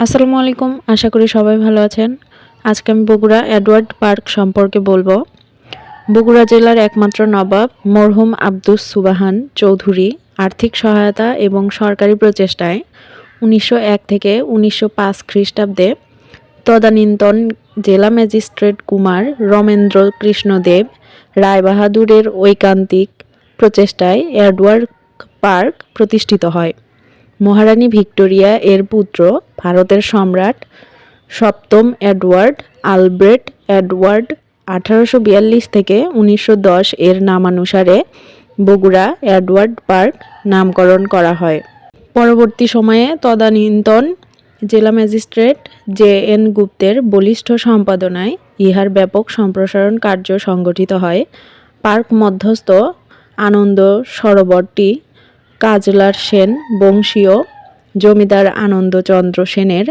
আসসালামু আলাইকুম, আশা করি সবাই ভালো আছেন। আজকে আমি বগুড়া এডওয়ার্ড পার্ক সম্পর্কে বলব। বগুড়া জেলার একমাত্র নবাব মরহুম আব্দুস সুবাহান চৌধুরী আর্থিক সহায়তা এবং সরকারি প্রচেষ্টায় উনিশশো এক থেকে উনিশশো পাঁচ খ্রিস্টাব্দে তদানীন্তন জেলা ম্যাজিস্ট্রেট কুমার রমেন্দ্র কৃষ্ণদেব রায়বাহাদুরের ঐকান্তিক প্রচেষ্টায় এডওয়ার্ড পার্ক প্রতিষ্ঠিত হয়। মহারানী ভিক্টোরিয়া এর পুত্র ভারতের সম্রাট সপ্তম এডওয়ার্ড আলব্রেট এডওয়ার্ড আঠারোশো বিয়াল্লিশ থেকে উনিশশো দশ এর নামানুসারে বগুড়া এডওয়ার্ড পার্ক নামকরণ করা হয়। পরবর্তী সময়ে তদানীন্তন জেলা ম্যাজিস্ট্রেট জে এন গুপ্তের বলিষ্ঠ সম্পাদনায় ইহার ব্যাপক সম্প্রসারণ কার্য সংগঠিত হয়। পার্ক মধ্যস্থ আনন্দ সরোবরটি কাজলার সেন বংশীয় জমিদার আনন্দচন্দ্র সেনের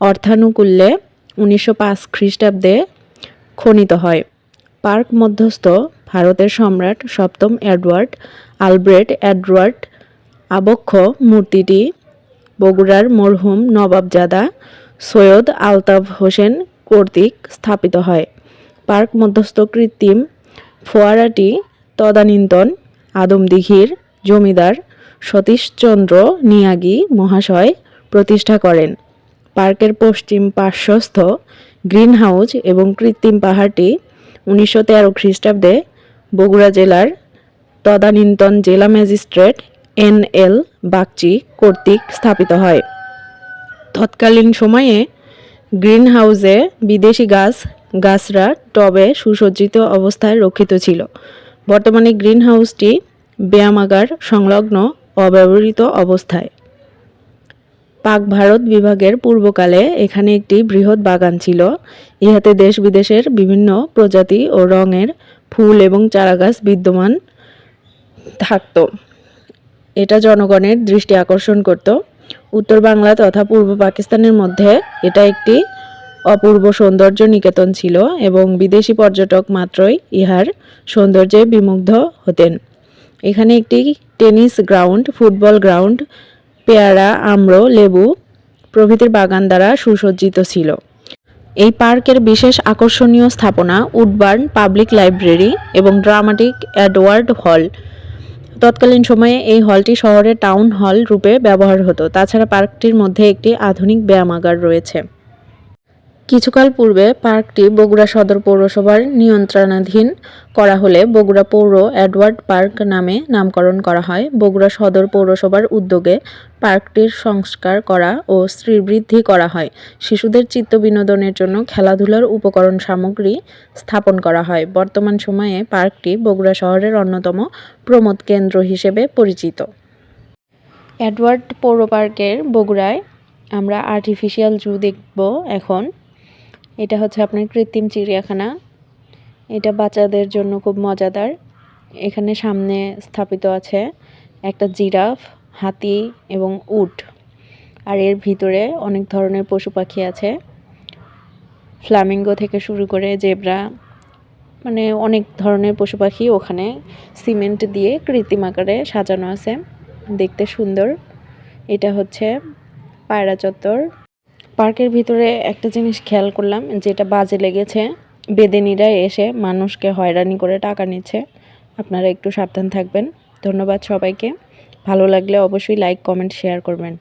অর্থানুকূল্যে উনিশশো পাঁচ খ্রিস্টাব্দে খনিত হয়। পার্ক মধ্যস্থ ভারতের সম্রাট সপ্তম এডওয়ার্ড আলব্রেট এডওয়ার্ড আবক্ষ মূর্তিটি বগুড়ার মরহুম নবাবজাদা সৈয়দ আলতাফ হোসেন কর্তৃক স্থাপিত হয়। পার্ক মধ্যস্থ কৃত্রিম ফোয়ারাটি তদানীন্তন আদমদিঘির জমিদার সতীশচন্দ্র নিয়াগি মহাশয় প্রতিষ্ঠা করেন। পার্কের পশ্চিম পার্শ্বস্থ গ্রিন হাউস এবং কৃত্রিম পাহাড়টি উনিশশো তেরো খ্রিস্টাব্দে বগুড়া জেলার তদানীন্তন জেলা ম্যাজিস্ট্রেট এন এল বাগচি কর্তৃক স্থাপিত হয়। তৎকালীন সময়ে গ্রিন হাউসে বিদেশি গাছ, গাছরা টবে সুসজ্জিত অবস্থায় রক্ষিত ছিল। বর্তমানে গ্রিন হাউসটি ব্যায়ামাগার সংলগ্ন অব্যবহৃত অবস্থায়। পাক ভারত বিভাগের পূর্বকালে এখানে একটি বৃহৎ বাগান ছিল। ইহাতে দেশ বিদেশের বিভিন্ন প্রজাতি ও রঙের ফুল এবং চারাগাছ বিদ্যমান থাকত। এটা জনগণের দৃষ্টি আকর্ষণ করত। উত্তর বাংলা তথা পূর্ব পাকিস্তানের মধ্যে এটা একটি অপূর্ব সৌন্দর্য নিকেতন ছিল এবং বিদেশি পর্যটক মাত্রই ইহার সৌন্দর্যে বিমুগ্ধ হতেন। এখানে একটি টেনিস গ্রাউন্ড, ফুটবল গ্রাউন্ড, পেয়ারা, আম্র, লেবু প্রভৃতির বাগান দ্বারা সুসজ্জিত ছিল। এই পার্কের বিশেষ আকর্ষণীয় স্থাপনা উডবার্ন পাবলিক লাইব্রেরি এবং ড্রামাটিক অ্যাডওয়ার্ড হল। তৎকালীন সময়ে এই হলটি শহরের টাউন হল রূপে ব্যবহার হতো। তাছাড়া পার্কটির মধ্যে একটি আধুনিক ব্যায়ামাগার রয়েছে। কিছুকাল পূর্বে পার্কটি বগুড়া সদর পৌরসভার নিয়ন্ত্রণাধীন করা হলে বগুড়া পৌর এডওয়ার্ড পার্ক নামে নামকরণ করা হয়। বগুড়া সদর পৌরসভার উদ্যোগে পার্কটির সংস্কার করা ও শ্রীবৃদ্ধি করা হয়। শিশুদের চিত্ত বিনোদনের জন্য খেলাধুলার উপকরণ সামগ্রী স্থাপন করা হয়। বর্তমান সময়ে পার্কটি বগুড়া শহরের অন্যতম প্রমোদ কেন্দ্র হিসেবে পরিচিত। এডওয়ার্ড পৌর পার্কের বগুড়ায় আমরা আর্টিফিশিয়াল জু দেখব এখন। এটা হচ্ছে আপনার কৃত্রিম চিড়িয়াখানা। এটা বাচ্চাদের জন্য খুব মজাদার। এখানে সামনে স্থাপিত আছে একটা জিরাফ, হাতি এবং উট। আর এর ভিতরে অনেক ধরনের পশু পাখি আছে। ফ্লামিঙ্গো থেকে শুরু করে জেব্রা মানে অনেক ধরনের পশু পাখি ওখানে সিমেন্ট দিয়ে কৃত্রিম আকারে সাজানো আছে। দেখতে সুন্দর। এটা হচ্ছে পায়রা চত্বর। পার্কের ভিতরে একটা জিনিস খেয়াল করলাম, যেটা বাজে লেগেছে। বেদেনিরা এসে মানুষকে হয়রানি করে টাকা নিচ্ছে। আপনারা একটু সাবধান থাকবেন। ধন্যবাদ সবাইকে। ভালো লাগলে অবশ্যই লাইক কমেন্ট শেয়ার করবেন।